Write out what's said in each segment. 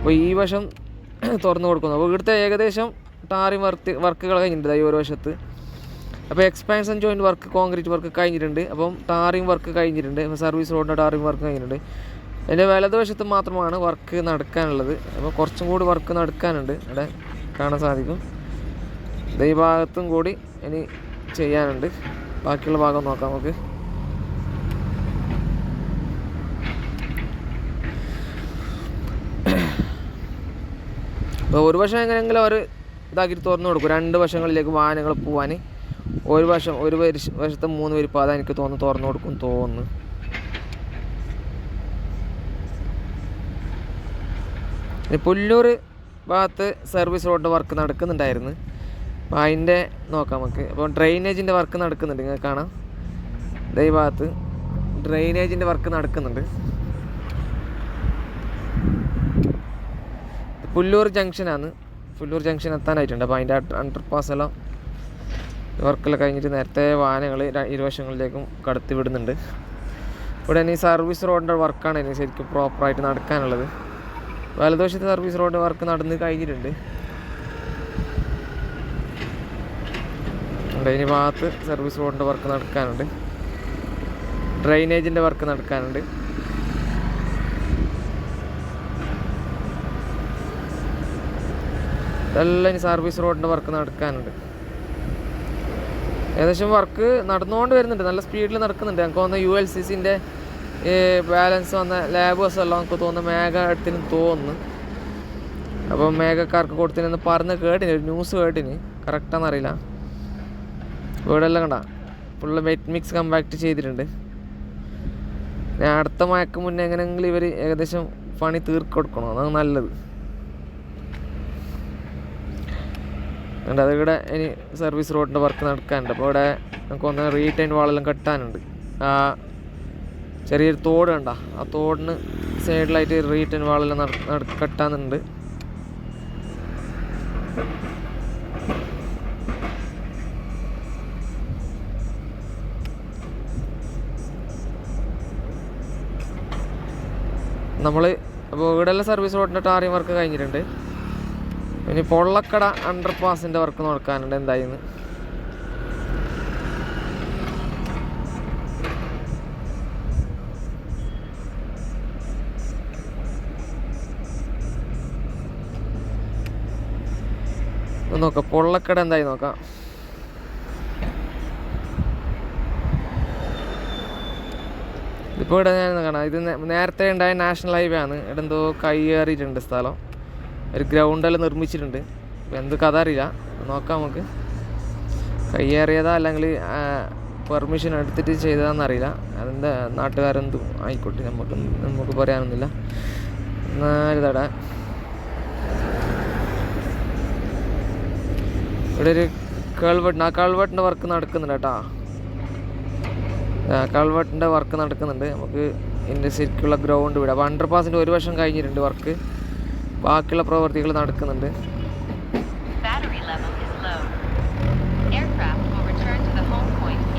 അപ്പോൾ ഈ വശം തുറന്നു കൊടുക്കുന്നു. അപ്പോൾ ഇവിടുത്തെ ഏകദേശം ടാറി വർക്ക് വർക്കുകൾ കഴിഞ്ഞിട്ടുണ്ട് ഈ ഒരു വശത്ത്. അപ്പോൾ expansion joint work concrete work കഴിഞ്ഞിട്ടുണ്ട്. അപ്പം ടാറിങ് വർക്ക് കഴിഞ്ഞിട്ടുണ്ട്. അപ്പോൾ സർവീസ് റോഡിന്റെ ടാറിങ് വർക്ക് കഴിഞ്ഞിട്ടുണ്ട്. അതിന്റെ വലതുവശത്ത് മാത്രമാണ് വർക്ക് നടക്കാനുള്ളത്. അപ്പോൾ കുറച്ചും കൂടി വർക്ക് നടക്കാനുണ്ട്. ഇവിടെ കാണാൻ സാധിക്കും. ഈ ഭാഗത്തും കൂടി ഇനി ചെയ്യാനുണ്ട്. ബാക്കിയുള്ള ഭാഗം നോക്കാം നമുക്ക്. ഒരു വശം എങ്ങനെയെങ്കിലും അവർ ഇതാക്കിയിട്ട് തുറന്നു കൊടുക്കും. രണ്ട് വശങ്ങളിലേക്ക് വാഹനങ്ങൾ പോകാൻ ഒരു വശം ഒരു വശത്തെ മൂന്ന് പേര് പാത എനിക്ക് തോന്നുന്നു തുറന്നു കൊടുക്കും തോന്നുന്നു. പുല്ലൂർ ഭാഗത്ത് സർവീസ് റോഡ് വർക്ക് നടക്കുന്നുണ്ടായിരുന്നു. അപ്പോൾ അതിന്റെ നോക്കാം നമുക്ക്. അപ്പോൾ ഡ്രെയിനേജിന്റെ വർക്ക് നടക്കുന്നുണ്ട്. നിങ്ങൾക്ക് കാണാം. ഈ ഭാഗത്ത്. ഡ്രെയിനേജിന്റെ വർക്ക് നടക്കുന്നുണ്ട്. പുല്ലൂർ ജംഗ്ഷനാണ്. പുല്ലൂർ ജംഗ്ഷൻ എത്താനായിട്ടുണ്ട് അപ്പോൾ അതിന്റെ അണ്ടർ പാസ് എല്ലാം വർക്കെല്ലാം കഴിഞ്ഞിട്ട് നേരത്തെ വാഹനങ്ങൾ ഇരുവശങ്ങളിലേക്കും കടത്തി വിടുന്നുണ്ട് ഇവിടെ ഇനി സർവീസ് റോഡിന്റെ വർക്കാണ് ഇനി ശരിക്കും പ്രോപ്പറായിട്ട് നടക്കാനുള്ളത്. വലതുവശത്ത് സർവീസ് റോഡ് വർക്ക് നടന്ന് കഴിഞ്ഞിട്ടുണ്ട്. ഇനി ഭാഗത്ത് സർവീസ് റോഡിന്റെ വർക്ക് നടക്കാനുണ്ട്. ഡ്രെയിനേജിന്റെ വർക്ക് നടക്കാനുണ്ട്. ഇതെല്ലാം ഇനി സർവീസ് റോഡിന്റെ വർക്ക് നടക്കാനുണ്ട്. ഏകദേശം വർക്ക് നടന്നുകൊണ്ട് വരുന്നുണ്ട്. നല്ല സ്പീഡിൽ നടക്കുന്നുണ്ട്. ഞങ്ങൾക്ക് തോന്നുന്ന യു എൽ സി സിന്റെ ബാലൻസ് വന്ന ലാബേഴ്സ് എല്ലാം നമുക്ക് തോന്നുന്നു മേഘ എടുത്തിന് തോന്നുന്നു. അപ്പോൾ മേഘക്കാർക്ക് കൊടുത്തിനെന്ന് പറഞ്ഞ് കേട്ടിന് ഒരു ന്യൂസ് കേട്ടിന്. കറക്റ്റാണെന്ന് അറിയില്ല. ഇവിടെ എല്ലാം കണ്ട? ഫുള്ള് വെറ്റ് മിക്സ് കമ്പാക്ട് ചെയ്തിട്ടുണ്ട്. ഞാൻ അടുത്ത മഴക്ക് മുന്നേ എങ്ങനെയെങ്കിലും ഇവർ ഏകദേശം പണി തീർക്കൊടുക്കണം. അതാണ് നല്ലത്. ഉണ്ട് അതിവിടെ ഇനി സർവീസ് റോഡിന്റെ വർക്ക് നടക്കാനുണ്ട്. അപ്പോൾ ഇവിടെ നമുക്ക് ഒന്ന് റീടൈൻ വാളെല്ലാം കെട്ടാനുണ്ട്. ആ ചെറിയൊരു തോട് കണ്ട. ആ തോടിന് സൈഡിലായിട്ട് റീടൈൻ വാളെല്ലാം നട- കെട്ടാനുണ്ട്. നമ്മൾ അപ്പോൾ ഇവിടെയുള്ള സർവീസ് റോഡിന്റെ ടാറിയും വർക്ക് കഴിഞ്ഞിട്ടുണ്ട്. ഇനി പൊള്ളക്കട അണ്ടർ പാസിന്റെ വർക്ക് നോക്കാനുണ്ട് എന്തായിന്ന്? നോക്കാം പൊള്ളക്കട എന്തായി നോക്കാം. ഇപ്പോൾ ഇവിടെ ഞാൻ കാണാം. ഇത് നേരത്തെ ഉണ്ടായ നാഷണൽ ഹൈവേ ആണ്. ഇവിടെ എന്തോ കൈയേറിയിട്ടുണ്ട് സ്ഥലം. ഒരു ഗ്രൗണ്ടെല്ലാം നിർമ്മിച്ചിട്ടുണ്ട്. എന്ത് കഥ അറിയില്ല നോക്കാം നമുക്ക്. കയ്യേറിയതാ അല്ലെങ്കിൽ പെർമിഷൻ എടുത്തിട്ട് ചെയ്തതാണെന്ന് അറിയില്ല. അതിന്റെ നാട്ടുകാരെന്തും ആയിക്കോട്ടെ നമുക്ക് നമുക്ക് പറയാനൊന്നുമില്ല. നാല് തട ഇവിടെ ഒരു കേൾവെട്ടിന് ആ കേൾവെട്ടിന്റെ വർക്ക് നടക്കുന്നുണ്ട് കേട്ടോ. കൾവെട്ടിന്റെ വർക്ക് നടക്കുന്നുണ്ട്. നമുക്ക് ഇതിന്റെ ശരിക്കുള്ള ഗ്രൗണ്ട് ഇവിടെ. അപ്പോൾ അണ്ടർ പാസിന്റെ ഒരു വർഷം കഴിഞ്ഞിട്ടുണ്ട് വർക്ക് ബാക്കിയുള്ള പ്രവർത്തികൾ നടക്കുന്നുണ്ട്.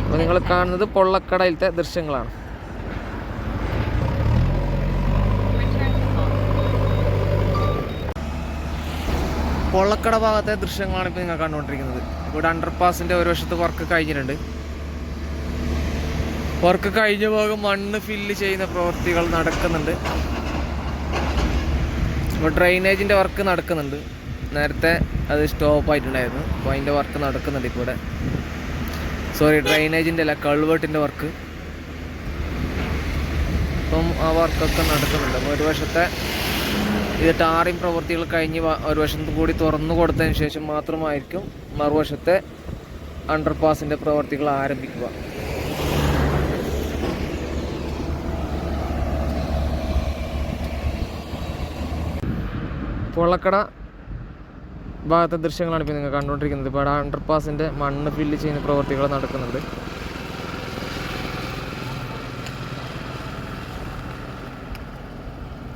അപ്പോൾ നിങ്ങൾ കാണുന്നത് പൊള്ളക്കടയിലത്തെ ദൃശ്യങ്ങളാണ്. പൊള്ളക്കട ഭാഗത്തെ ദൃശ്യങ്ങളാണ് ഇപ്പോൾ നിങ്ങൾ കണ്ടുകൊണ്ടിരിക്കുന്നത്. ഇവിടെ അണ്ടർ പാസിന്റെ ഒരു വശത്ത് വർക്ക് കഴിഞ്ഞിട്ടുണ്ട്. വർക്ക് കഴിഞ്ഞ ഭാഗം മണ്ണ് ഫില്ല് ചെയ്യുന്ന പ്രവൃത്തികൾ നടക്കുന്നുണ്ട്. ഇപ്പോൾ ഡ്രൈനേജിന്റെ വർക്ക് നടക്കുന്നുണ്ട്. നേരത്തെ അത് സ്റ്റോപ്പ് ആയിട്ടുണ്ടായിരുന്നു. അപ്പോൾ അതിന്റെ വർക്ക് നടക്കുന്നുണ്ട് ഇപ്പോൾ സോറി ഡ്രൈനേജിന്റെ അല്ല കൾവേർട്ടിന്റെ വർക്ക് അപ്പം ആ വർക്കൊക്കെ നടക്കുന്നുണ്ട്. അപ്പോൾ ഒരു വശത്തെ ഇത് ടാറിങ് പ്രവൃത്തികൾ കഴിഞ്ഞ് ഒരു വശത്ത് കൂടി തുറന്നു കൊടുത്തതിന് ശേഷം മാത്രമായിരിക്കും മറുവശത്തെ അണ്ടർ പാസിന്റെ പ്രവൃത്തികൾ ആരംഭിക്കുക. പൊള്ളക്കട ഭാഗത്തെ ദൃശ്യങ്ങളാണ് ഇപ്പോൾ നിങ്ങൾ കണ്ടുകൊണ്ടിരിക്കുന്നത്. ഇപ്പോൾ അവിടെ അണ്ടർ പാസിന്റെ മണ്ണ് ഫില്ല് ചെയ്യുന്ന പ്രവൃത്തികൾ നടക്കുന്നുണ്ട്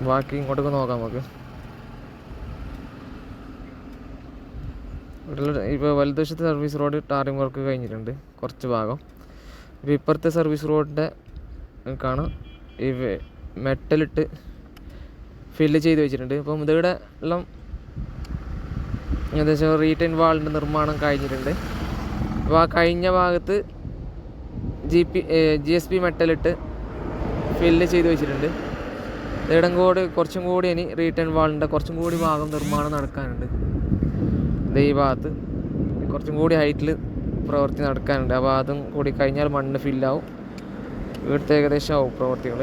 ബാക്കി ഇങ്ങോട്ടൊക്കെ നോക്കാം നമുക്ക്. ഇപ്പോൾ വലതുവശത്തെ സർവീസ് റോഡ് ടാറിംഗ് വർക്ക് കഴിഞ്ഞിട്ടുണ്ട് കുറച്ച് ഭാഗം. ഇപ്പോൾ ഇപ്പുറത്തെ സർവീസ് റോഡിന്റെ കാണാം. ഈ മെറ്റലിട്ട് ഫില്ല് ചെയ്ത് വെച്ചിട്ടുണ്ട്. അപ്പം ഇതിവിടെ എല്ലാം ഏകദേശം റീറ്റൈൻ വാളിന്റെ നിർമ്മാണം കഴിഞ്ഞിട്ടുണ്ട്. അപ്പോൾ ആ കഴിഞ്ഞ ഭാഗത്ത് G P G S P മെറ്റലിട്ട് fill ചെയ്ത് വെച്ചിട്ടുണ്ട്. ഇവിടം കൂടി കുറച്ചും കൂടി ഇനി റീറ്റേൺ വാളിന്റെ കുറച്ചും കൂടി ഭാഗം നിർമ്മാണം നടക്കാനുണ്ട്. ഈ ഭാഗത്ത് കുറച്ചും കൂടി ഹൈറ്റിൽ പ്രവൃത്തി നടക്കാനുണ്ട്. അപ്പോൾ അതും കൂടി കഴിഞ്ഞാൽ മണ്ണ് ഫില്ലാവും ഇവിടുത്തെ ഏകദേശം ആവും പ്രവൃത്തികൾ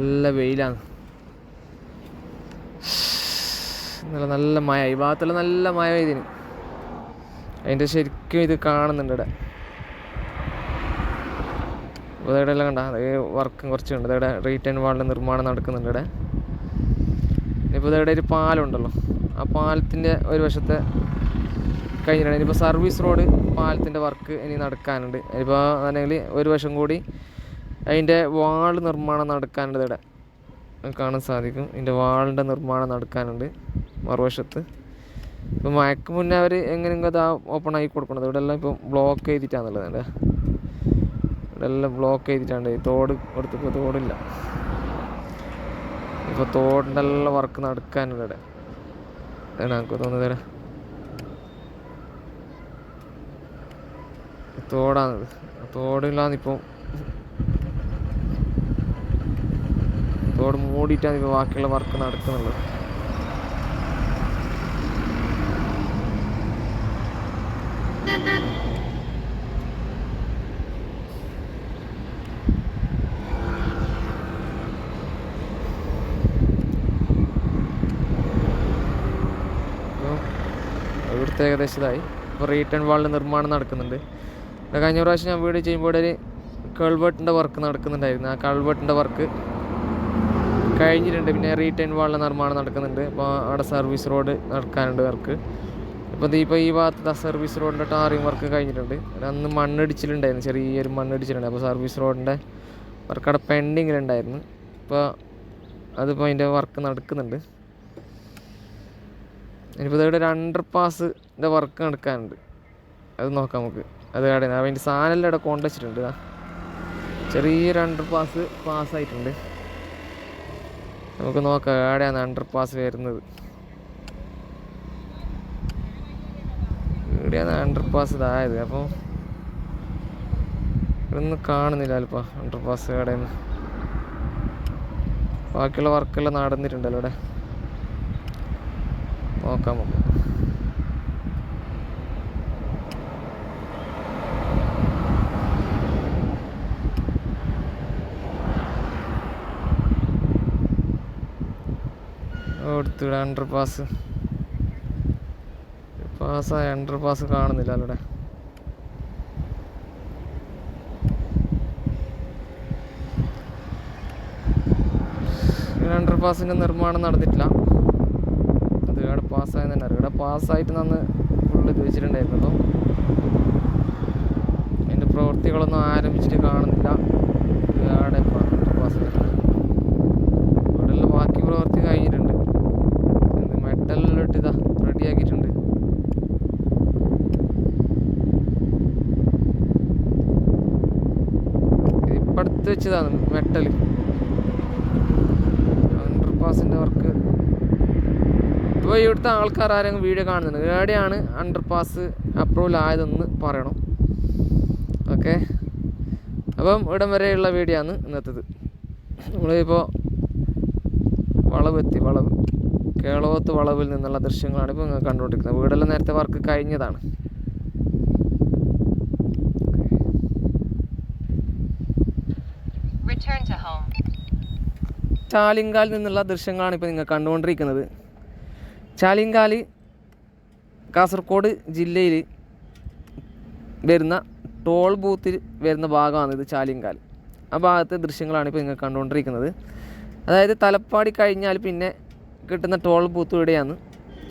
നല്ല വെയിലാണ്. നല്ല നല്ല മഴ. ഈ ഭാഗത്തുള്ള നല്ല മഴ പെയ്തിന്. അതിന്റെ ശരിക്കും ഇത് കാണുന്നുണ്ട് ഇവിടെ. ഇവിടെ എല്ലാം കണ്ട? വർക്കും കുറച്ചുണ്ട് ഇവിടെ റീറ്റേൺ വാളിന്റെ നിർമ്മാണം നടക്കുന്നുണ്ട് ഇവിടെ. ഇപ്പോൾ ഇവിടെ ഒരു പാലമുണ്ടല്ലോ ആ പാലത്തിന്റെ ഒരു വശത്തെ കഴിഞ്ഞിട്ടുണ്ട്. ഇനിയിപ്പോൾ സർവീസ് റോഡ് പാലത്തിന്റെ വർക്ക് ഇനി നടക്കാനുണ്ട്. ഇനിയിപ്പോൾ അല്ലെങ്കിൽ ഒരു വശം കൂടി അതിന്റെ വാൾ നിർമ്മാണം നടക്കാനുണ്ട് ഇവിടെ. കാണാൻ സാധിക്കും. ഇതിന്റെ വാളിന്റെ നിർമ്മാണം നടക്കാനുണ്ട് മറുവശത്ത്. ഇപ്പം മയക്ക് മുന്നേ അവർ എങ്ങനെയെങ്കിലും അത് ഓപ്പൺ ആക്കി കൊടുക്കണത്? ഇവിടെ എല്ലാം ഇപ്പം ബ്ലോക്ക് ചെയ്തിട്ടാണുള്ളത് ഇവിടെ ഇവിടെ എല്ലാം ബ്ലോക്ക് ചെയ്തിട്ടാണ്. തോട് കൊടുത്തപ്പോൾ തോടില്ല. ഇപ്പോൾ തോടിന്റെ എല്ലാം വർക്ക് നടക്കാനുണ്ട് ഇവിടെ. എനിക്ക് തോന്നുന്നത് ഇവിടെ. തോടാണിത് തോടില്ലാന്ന് ഇപ്പം അവിടെ മൂടിയിട്ടാണ് ഇപ്പോൾ ബാക്കിയുള്ള വർക്ക് നടക്കുന്നുള്ളത് അപ്പോൾ ഇവിടുത്തെ ഏകദേശമായി ഇപ്പോൾ റീറ്റേൺ വാളിന്റെ നിർമ്മാണം നടക്കുന്നുണ്ട്. കഴിഞ്ഞ പ്രാവശ്യം ഞാൻ വീട് ചെയ്യുമ്പോൾ ഒരു കൾവെട്ടിന്റെ വർക്ക് നടക്കുന്നുണ്ടായിരുന്നു. ആ കൾവെട്ടിന്റെ വർക്ക് കഴിഞ്ഞിട്ടുണ്ട്. പിന്നെ റീറ്റേൺ വാളിന്റെ നിർമ്മാണം നടക്കുന്നുണ്ട്. അപ്പോൾ അവിടെ സർവീസ് റോഡ് നടക്കാനുണ്ട് വർക്ക്. ഇപ്പോൾ ഇപ്പോൾ ഈ ഭാഗത്ത് സർവീസ് റോഡിന്റെ ടാറിങ് വർക്ക് കഴിഞ്ഞിട്ടുണ്ട്. അന്ന് മണ്ണിടിച്ചിലുണ്ടായിരുന്നു. ചെറിയൊരു മണ്ണിടിച്ചിലുണ്ടായി അപ്പോൾ സർവീസ് റോഡിന്റെ വർക്ക് അവിടെ പെൻഡിങ്ങിലുണ്ടായിരുന്നു. ഇപ്പോൾ അതിപ്പോൾ അതിന്റെ വർക്ക് നടക്കുന്നുണ്ട്. ഇനിയിപ്പോൾ ഇവിടെ ഒരു അണ്ടർ പാസിന്റെ വർക്ക് നടക്കാനുണ്ട്. അത് നോക്കാം നമുക്ക്. അത് അവിടെ അതിന്റെ സാധനം ഇവിടെ കൊണ്ടുവച്ചിട്ടുണ്ട്. ചെറിയൊരു അണ്ടർ പാസ് പാസ്സായിട്ടുണ്ട് നമുക്ക് നോക്കാം എവിടെയാണ് അണ്ടർ പാസ് വരുന്നത്. എവിടെയാണ് അണ്ടർ പാസ് ഇതായത് അപ്പോൾ ഇവിടെ കാണുന്നില്ല അല്പം അണ്ടർ പാസ് എവിടെയെന്ന് ബാക്കിയുള്ള വർക്കെല്ലാം നടന്നിട്ടുണ്ടല്ലോ ഇവിടെ നോക്കാം നമുക്ക്. കൊടുത്തിവിടെ അണ്ടർ പാസ് പാസ്സായ അണ്ടർ പാസ് കാണുന്നില്ല അവിടെ അണ്ടർ പാസിന്റെ നിർമ്മാണം നടന്നിട്ടില്ല. അത് ഇവിടെ പാസ്സായ തന്നെ ഇവിടെ പാസ്സായിട്ട് നന്ന് ഫുള്ള് ചോദിച്ചിട്ടുണ്ടായിരുന്നു അതിന്റെ പ്രവൃത്തികളൊന്നും ആരംഭിച്ചിട്ട് കാണുന്നില്ല. ഇവിടെ പാസ് ഇവിടെയുള്ള ബാക്കി പ്രവൃത്തി ഇട്ട് ഇതാ റെഡിയാക്കിയിട്ടുണ്ട്. ഇപ്പടുത്ത് വെച്ചതാണ് മെറ്റൽ അണ്ടർപാസിന്റെ വർക്ക് ഇപ്പോൾ ഇവിടുത്തെ ആൾക്കാർ ആരെങ്കിലും വീഡിയോ കാണുന്നുണ്ട്? എവിടെയാണ് അണ്ടർപാസ് അപ്രൂവൽ ആയതെന്ന് പറയണം. ഓക്കെ അപ്പം ഇവിടം വരെയുള്ള വീഡിയോ ആണ് ഇന്നത്തേത്. നമ്മളിപ്പോൾ എത്തി വളവ്. കേളവത്ത് വളവിൽ നിന്നുള്ള ദൃശ്യങ്ങളാണ് ഇപ്പോൾ നിങ്ങൾ കണ്ടുകൊണ്ടിരിക്കുന്നത്. വീടെല്ലാം നേരത്തെ വർക്ക് കഴിഞ്ഞതാണ്. ചാലിങ്കാലിൽ നിന്നുള്ള ദൃശ്യങ്ങളാണ് ഇപ്പോൾ നിങ്ങൾ കണ്ടുകൊണ്ടിരിക്കുന്നത്. ചാലിങ്കാലി കാസർഗോഡ് ജില്ലയിൽ വരുന്ന ടോൾ ബൂത്തിൽ വരുന്ന ഭാഗമാണ് ഇത് ചാലിങ്കാൽ. ആ ഭാഗത്തെ ദൃശ്യങ്ങളാണ് ഇപ്പോൾ നിങ്ങൾ കണ്ടുകൊണ്ടിരിക്കുന്നത്. അതായത് തലപ്പാടി കഴിഞ്ഞാൽ പിന്നെ കിട്ടുന്ന ടോൾ ബൂത്ത് ഇവിടെയാണ്.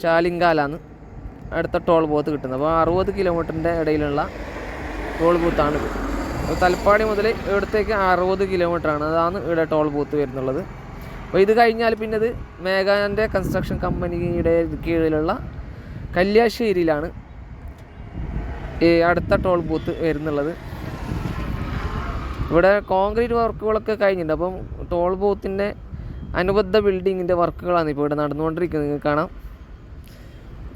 ചാലിങ്കാലാണ് അടുത്ത ടോൾ ബൂത്ത് കിട്ടുന്നത്. അപ്പോൾ അറുപത് കിലോമീറ്ററിന്റെ ഇടയിലുള്ള ടോൾ ബൂത്താണിത് അപ്പോൾ തലപ്പാടി മുതൽ ഇവിടത്തേക്ക് അറുപത് കിലോമീറ്ററാണ്. അതാണ് ഇവിടെ ടോൾ ബൂത്ത് വരുന്നുള്ളത്. അപ്പോൾ ഇത് കഴിഞ്ഞാൽ പിന്നെ ഇത് മേഘാന്റെ കൺസ്ട്രക്ഷൻ കമ്പനിയുടെ കീഴിലുള്ള കല്യാശ്ശേരിയിലാണ് ഈ അടുത്ത ടോൾ ബൂത്ത് വരുന്നുള്ളത്. ഇവിടെ കോൺക്രീറ്റ് വർക്കുകളൊക്കെ കഴിഞ്ഞിട്ടുണ്ട്. അപ്പം ടോൾ ബൂത്തിന്റെ അനുബന്ധ ബിൽഡിങ്ങിന്റെ വർക്കുകളാണ് ഇപ്പോൾ ഇവിടെ നടന്നുകൊണ്ടിരിക്കുന്നത്. നിങ്ങൾക്ക് കാണാം.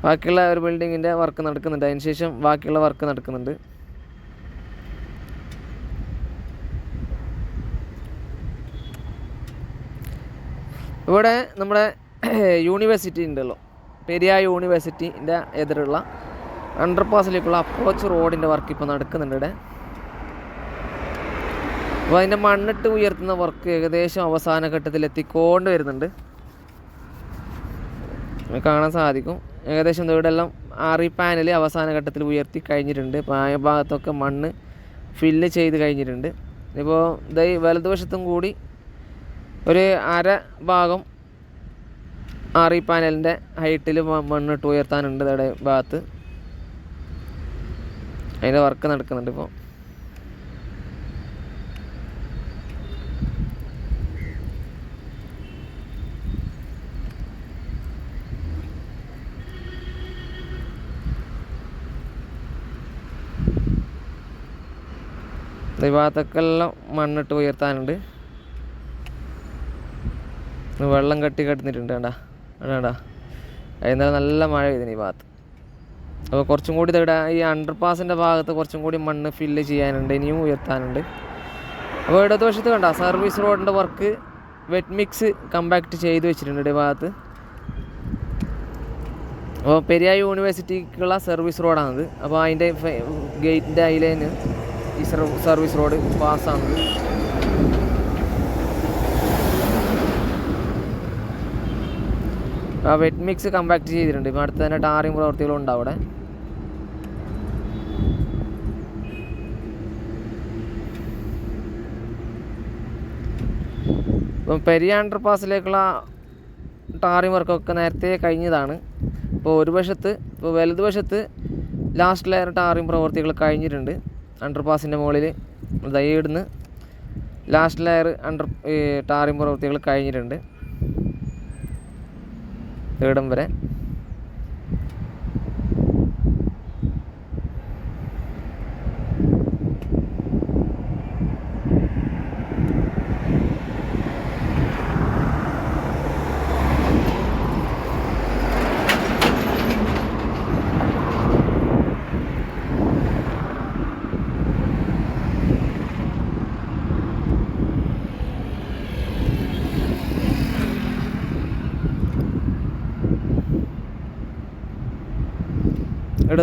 ബാക്കിയുള്ള ഒരു ബിൽഡിങ്ങിന്റെ വർക്ക് നടക്കുന്നുണ്ട്. അതിന് ശേഷം ബാക്കിയുള്ള വർക്ക് നടക്കുന്നുണ്ട്. ഇവിടെ നമ്മുടെ യൂണിവേഴ്സിറ്റി ഉണ്ടല്ലോ. പെരിയ യൂണിവേഴ്സിറ്റിന്റെ എതിരുള്ള അണ്ടർപാസിലേക്കുള്ള അപ്രോച്ച് റോഡിന്റെ വർക്ക് ഇപ്പോൾ നടക്കുന്നുണ്ട് ഇവിടെ. അപ്പോൾ അതിന്റെ മണ്ണിട്ട് ഉയർത്തുന്ന വർക്ക് ഏകദേശം അവസാന ഘട്ടത്തിൽ എത്തിക്കൊണ്ട് വരുന്നുണ്ട്. കാണാൻ സാധിക്കും. ഏകദേശം ദേ ഇവിടെ എല്ലാം ആറി പാനൽ അവസാന ഘട്ടത്തിൽ ഉയർത്തി കഴിഞ്ഞിട്ടുണ്ട്. പായ ഭാഗത്തൊക്കെ മണ്ണ് ഫില്ല് ചെയ്ത് കഴിഞ്ഞിട്ടുണ്ട്. ഇപ്പോൾ ദൈ വലതുവശത്തും കൂടി ഒരു അര ഭാഗം ആറി പാനലിന്റെ ഹൈറ്റിൽ മണ്ണിട്ട് ഉയർത്താനുണ്ട് ഇവിടെ ഭാഗത്ത്. അതിന്റെ വർക്ക് നടക്കുന്നുണ്ട് ഇപ്പോൾ ഈ ഭാഗത്തൊക്കെ എല്ലാം മണ്ണിട്ട് ഉയർത്താനുണ്ട്. വെള്ളം കെട്ടി കെട്ടുന്നിട്ടുണ്ട് കണ്ടാ കണ്ടാ വൈകുന്നേരം നല്ല മഴ പെയ്തിന് ഈ ഭാഗത്ത്. അപ്പോൾ കുറച്ചും കൂടി ഇവിടെ ഈ അണ്ടർ പാസിന്റെ ഭാഗത്ത് കുറച്ചും കൂടി മണ്ണ് ഫില്ല് ചെയ്യാനുണ്ട് ഇനിയും ഉയർത്താനുണ്ട്. അപ്പോൾ ഇടതുവശത്ത് കണ്ട സർവീസ് റോഡിന്റെ വർക്ക് വെറ്റ് മിക്സ് കമ്പാക്ട് ചെയ്ത് വെച്ചിട്ടുണ്ട് ഈ ഭാഗത്ത്. അപ്പോൾ പെരിയ യൂണിവേഴ്സിറ്റിക്കുള്ള സർവീസ് റോഡാണത് അപ്പോൾ അതിന്റെ ഗേറ്റിന്റെ അതിലേന് ഈ സർവീസ് റോഡ് പാസ്സാണത് ആ വെറ്റ് മിക്സ് കമ്പാക്ട് ചെയ്തിട്ടുണ്ട്. ഇപ്പം അടുത്ത് തന്നെ ടാറിങ് പ്രവർത്തികളും ഉണ്ട് അവിടെ. ഇപ്പം പെരിയ അണ്ടർ പാസിലേക്കുള്ള ടാറിങ് വർക്കൊക്കെ നേരത്തെ കഴിഞ്ഞതാണ്. ഇപ്പോൾ ഒരു വശത്ത് ഇപ്പോൾ വലതുവശത്ത് ലാസ്റ്റ് ലെയർ ടാറിങ് പ്രവർത്തികൾ കഴിഞ്ഞിട്ടുണ്ട്. അണ്ടർ പാസിന്റെ മുകളിൽ ദയയിടുന്ന് ലാസ്റ്റ് ലെയർ അണ്ടർ ടാറിംഗ് പ്രവൃത്തികൾ കഴിഞ്ഞിട്ടുണ്ട്. ഇടം വരെ.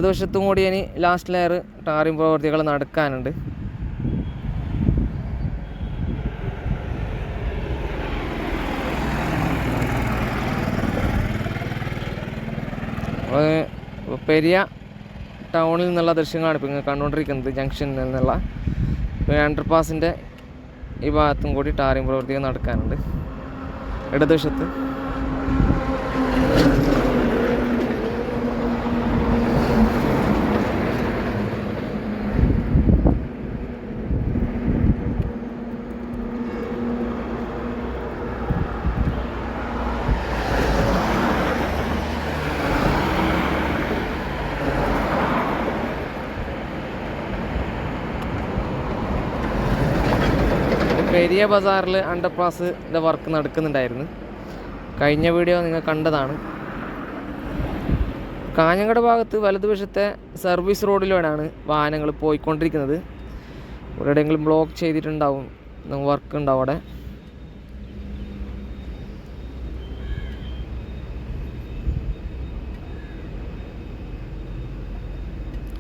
ഇടതുവശത്തും കൂടി ഇനി ലാസ്റ്റ് ലെയർ ടാറിംഗ് പ്രവൃത്തികൾ നടക്കാനുണ്ട്. പെരിയ ടൗണിൽ നിന്നുള്ള ദൃശ്യങ്ങളാണ് ഇപ്പോൾ ഇങ്ങനെ കണ്ടുകൊണ്ടിരിക്കുന്നത് ജംഗ്ഷനിൽ നിന്നുള്ള. അണ്ടർ പാസിന്റെ ഈ ഭാഗത്തും കൂടി ടാറിംഗ് പ്രവൃത്തികൾ നടക്കാനുണ്ട്. ഇടതുവശത്ത്. പെരിയ ബസാറിൽ അണ്ടർ പാസിന്റെ വർക്ക് നടക്കുന്നുണ്ടായിരുന്നു. കഴിഞ്ഞ വീഡിയോ നിങ്ങൾ കണ്ടതാണ്. കാഞ്ഞങ്ങാട് ഭാഗത്ത് വലതുവശത്തെ സർവീസ് റോഡിലൂടെയാണ് വാഹനങ്ങൾ പോയിക്കൊണ്ടിരിക്കുന്നത്. ഇവിടെ എവിടെയെങ്കിലും ബ്ലോക്ക് ചെയ്തിട്ടുണ്ടാവും. വർക്ക് ഉണ്ടാവും അവിടെ.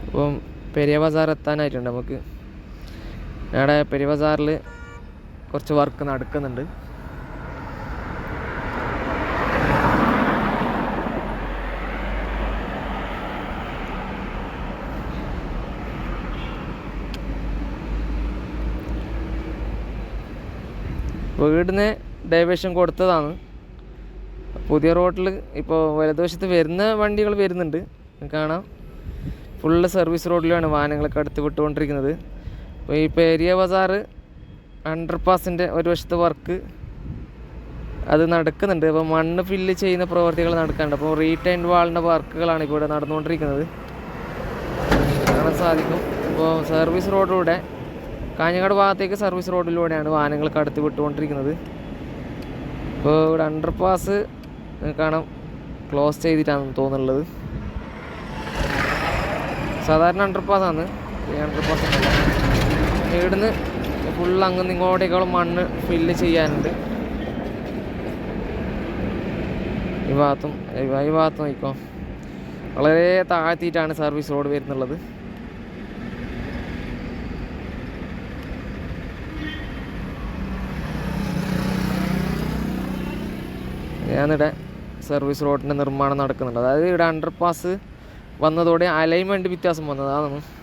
അപ്പം പെരിയ ബസാർ എത്താനായിട്ടുണ്ട് നമുക്ക്. ഞങ്ങളുടെ പെരിയ ബസാറിൽ കുറച്ച് വർക്ക് നടക്കുന്നുണ്ട്. വീടിന് ഡൈവേഷൻ കൊടുത്തതാണ്. പുതിയ റോഡിൽ ഇപ്പോൾ വലതുവശത്ത് വരുന്ന വണ്ടികൾ വരുന്നുണ്ട്. കാണാം. ഫുള്ള് സർവീസ് റോഡിലാണ് വാഹനങ്ങളൊക്കെ അടുത്ത് വിട്ടുകൊണ്ടിരിക്കുന്നത്. അപ്പോൾ ഈ പെരിയ ബസാറ് അണ്ടർ പാസിന്റെ ഒരു വശത്ത് വർക്ക് അത് നടക്കുന്നുണ്ട്. അപ്പോൾ മണ്ണ് ഫില്ല് ചെയ്യുന്ന പ്രവർത്തികൾ നടക്കുന്നുണ്ട് അപ്പോൾ റീടൈൻഡ് വാളിന്റെ വർക്കുകളാണ് ഇപ്പോൾ ഇവിടെ നടന്നുകൊണ്ടിരിക്കുന്നത്. കാണാൻ സാധിക്കും. ഇപ്പോൾ സർവീസ് റോഡിലൂടെ കാഞ്ഞങ്ങാട് ഭാഗത്തേക്ക് സർവീസ് റോഡിലൂടെയാണ് വാഹനങ്ങൾ കടത്തി വിട്ടുകൊണ്ടിരിക്കുന്നത് ഇപ്പോൾ ഇവിടെ അണ്ടർപാസ് കാണാം. ക്ലോസ് ചെയ്തിട്ടാണെന്ന് തോന്നുന്നുള്ളത്. സാധാരണ അണ്ടർപാസ് ആണ്. ഈ അണ്ടർപാസ് ഇവിടുന്ന് ഫുള്ള് അങ്ങ് ഇങ്ങോട്ടേക്കാളും മണ്ണ് ഫില്ല് ചെയ്യാനുണ്ട്. ഈ ഭാഗത്തും ഈ ഭാഗത്തും നോക്കിക്കോ. വളരെ താഴ്ത്തിയിട്ടാണ് സർവീസ് റോഡ് വരുന്നുള്ളത്. ഞാനിവിടെ സർവീസ് റോഡിന്റെ നിർമ്മാണം നടക്കുന്നുണ്ട്. അതായത് ഇവിടെ അണ്ടർ പാസ് വന്നതോടെ അലൈൻമെന്റ് വ്യത്യാസം വന്നതാണ്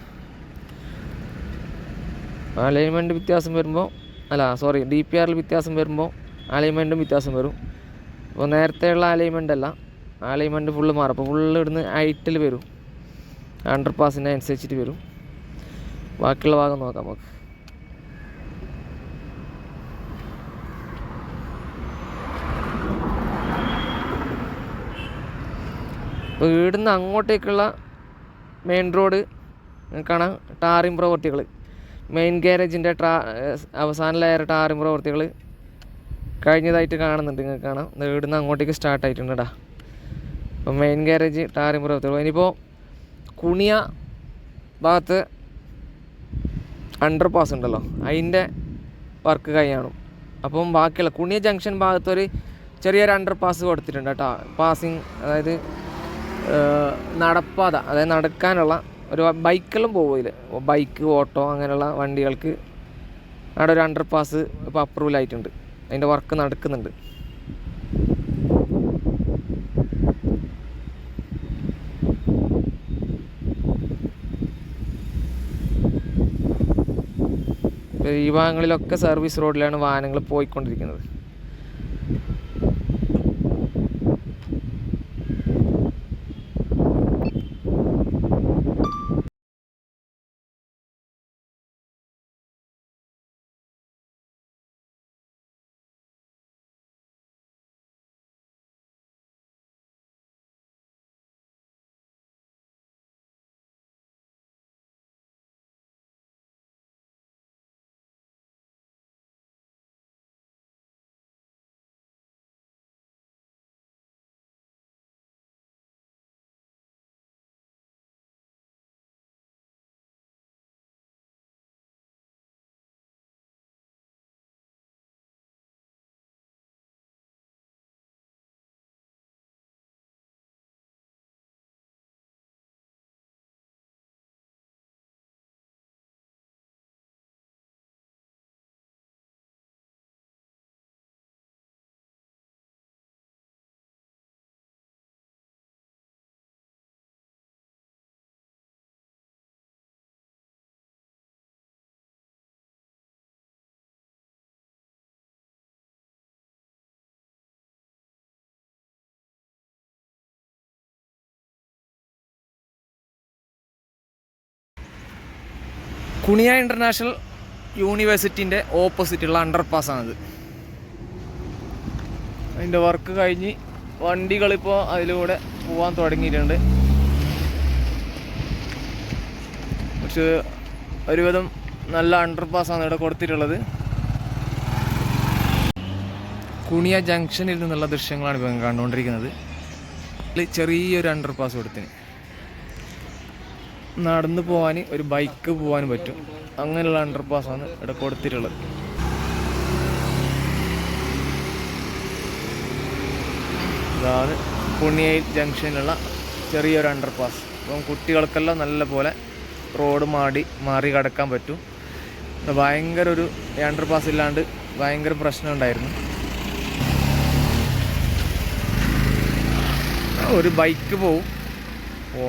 അലൈൻമെന്റ് വ്യത്യാസം വരുമ്പോൾ അല്ല സോറി ഡി പി ആറിൽ വ്യത്യാസം വരുമ്പോൾ അലൈൻമെന്റും വ്യത്യാസം വരും. അപ്പോൾ നേരത്തെയുള്ള അലൈൻമെന്റ് അല്ല അലൈൻമെന്റ് ഫുള്ള് മാറും. അപ്പോൾ ഫുള്ള് ഇവിടുന്ന് ഹൈറ്റിൽ വരും. അണ്ടർ പാസിന്റെ അനുസരിച്ചിട്ട് വരും. ബാക്കിയുള്ള ഭാഗം നോക്കാം നമുക്ക്. ഇപ്പോൾ ഇവിടുന്ന് അങ്ങോട്ടേക്കുള്ള മെയിൻ റോഡ് കാണാം ടാറിങ് പ്രവൃത്തികൾ മെയിൻ ഗാരേജിന്റെ ട്രാ അവസാന ലെയർ ടാറിങ് പ്രവൃത്തികൾ കഴിഞ്ഞതായിട്ട് കാണുന്നുണ്ട്. നിങ്ങൾക്ക് കാണാം. ഇവിടുന്ന് അങ്ങോട്ടേക്ക് സ്റ്റാർട്ട് ആയിട്ടുണ്ട് കേട്ടോ അപ്പോൾ മെയിൻ ഗാരേജ് ടാറിങ് പ്രവൃത്തികൾ ഇനിയിപ്പോൾ കുണിയ ഭാഗത്ത് അണ്ടർ പാസ് ഉണ്ടല്ലോ അതിന്റെ വർക്ക് കഴിയണം അപ്പം ബാക്കിയുള്ള കുണിയ ജംഗ്ഷൻ ഭാഗത്തൊരു ചെറിയൊരു അണ്ടർ പാസ് കൊടുത്തിട്ടുണ്ട് കേട്ടോ പാസിങ് അതായത് നടപ്പാത അതായത് നടക്കാനുള്ള ഒരു ബൈക്കെല്ലാം പോവില്ല ബൈക്ക് ഓട്ടോ അങ്ങനെയുള്ള വണ്ടികൾക്ക് അവിടെ ഒരു അണ്ടർ പാസ് ഇപ്പോൾ അപ്രൂവൽ ആയിട്ടുണ്ട് അതിന്റെ വർക്ക് നടക്കുന്നുണ്ട് ഈ ഭാഗങ്ങളിലൊക്കെ സർവീസ് റോഡിലാണ് വാഹനങ്ങൾ പോയിക്കൊണ്ടിരിക്കുന്നത്. കുണിയ ഇന്റർനാഷണൽ യൂണിവേഴ്സിറ്റിന്റെ ഓപ്പോസിറ്റുള്ള അണ്ടർ പാസ്സാണിത് അതിന്റെ വർക്ക് കഴിഞ്ഞ് വണ്ടികളിപ്പോൾ അതിലൂടെ പോകാൻ തുടങ്ങിയിട്ടുണ്ട്. പക്ഷേ ഒരുവിധം നല്ല അണ്ടർ പാസ്സാണ് ഇവിടെ കൊടുത്തിട്ടുള്ളത്. കുണിയ ജംഗ്ഷനിൽ നിന്നുള്ള ദൃശ്യങ്ങളാണ് ഇപ്പം കണ്ടുകൊണ്ടിരിക്കുന്നത്. ചെറിയൊരു അണ്ടർ പാസ് കൊടുത്തിന്. നടന്നു പോകാൻ ഒരു ബൈക്ക് പോകാനും പറ്റും. അങ്ങനെയുള്ള അണ്ടർ ആണ് ഇവിടെ കൊടുത്തിട്ടുള്ളത്. ഇതാണ് പുണ്യയിൽ ജംഗ്ഷനിലുള്ള ചെറിയൊരു അണ്ടർ പാസ് അപ്പം കുട്ടികൾക്കെല്ലാം നല്ല പോലെ റോഡ് മാടി മാറി കടക്കാൻ പറ്റും. ഭയങ്കര ഒരു അണ്ടർപാസ് ഇല്ലാണ്ട് ഭയങ്കര പ്രശ്നം ഉണ്ടായിരുന്നു. ഒരു ബൈക്ക് പോവും.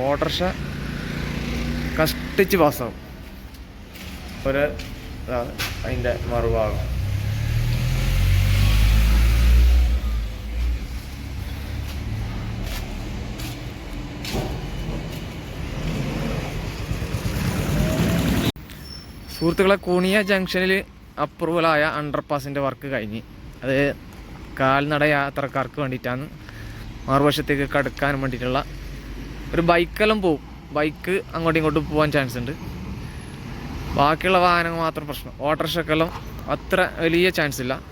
ഓട്ടർഷ കഷ്ടിച്ച് പാസ്സാവും. ഒരു ഇതാണ് അതിന്റെ മറുഭാഗം. സുഹൃത്തുക്കളെ കൂണിയ ജംഗ്ഷനിൽ അപ്രൂവലായ അണ്ടർപാസിന്റെ വർക്ക് കഴിഞ്ഞ്. അത് കാൽനട യാത്രക്കാർക്ക് വേണ്ടിയിട്ടാണ്. മറുവശത്തേക്ക് കടക്കാൻ വേണ്ടിയിട്ടുള്ള ഒരു ബൈക്കെല്ലാം പോവും. ബൈക്ക് അങ്ങോട്ടും ഇങ്ങോട്ടും പോകാൻ ചാൻസ് ഉണ്ട്. ബാക്കിയുള്ള വാഹനങ്ങൾ മാത്രം പ്രശ്നം. ഓട്ടോറിക്ഷക്കെല്ലാം അത്ര വലിയ ചാൻസ് ഇല്ല.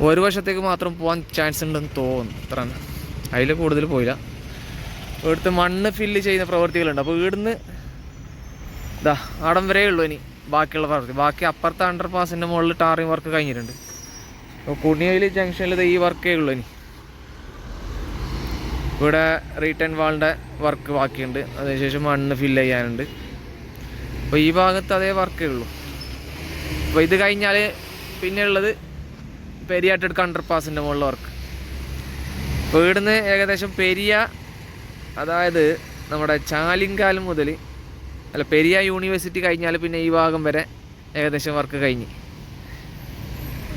ഒരു വശത്തേക്ക് മാത്രം പോകാൻ ചാൻസ് ഉണ്ടെന്ന് തോന്നുന്നു. അത്ര അതിൽ കൂടുതൽ പോയില്ല. ഇവിടുത്തെ മണ്ണ് ഫില്ല് ചെയ്യുന്ന പ്രവൃത്തികളുണ്ട്. അപ്പോൾ ഇവിടുന്ന് ഇതാ ആടം വരേ ഉള്ളൂ ഇനി ബാക്കിയുള്ള പ്രവൃത്തി. ബാക്കി അപ്പുറത്തെ അണ്ടർ പാസിന്റെ മുകളിൽ ടാറിങ് വർക്ക് കഴിഞ്ഞിട്ടുണ്ട്. അപ്പോൾ കുണിയയിൽ ജംഗ്ഷനിൽ ഈ വർക്കേ ഉള്ളൂ ഇനി. ഇവിടെ റീട്ടേൺ വാളിന്റെ വർക്ക് ബാക്കിയുണ്ട്. അതിനുശേഷം മണ്ണ് ഫില്ല് ചെയ്യാനുണ്ട്. അപ്പോൾ ഈ ഭാഗത്ത് അതേ വർക്കേ ഉള്ളൂ. അപ്പോൾ ഇത് കഴിഞ്ഞാൽ പിന്നെ ഉള്ളത് പെരിയാട്ടെടുക്ക അണ്ടർ പാസിന്റെ മുകളിൽ വർക്ക് അപ്പോൾ ഇവിടുന്ന് ഏകദേശം പെരിയ അതായത് നമ്മുടെ ചാലിങ്കാലം മുതൽ അല്ല പെരിയ യൂണിവേഴ്സിറ്റി കഴിഞ്ഞാൽ പിന്നെ ഈ ഭാഗം വരെ ഏകദേശം വർക്ക് കഴിഞ്ഞ്.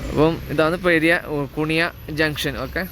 അപ്പം ഇതാണ് പെരിയ കുണിയ ജംഗ്ഷൻ ഓക്കെ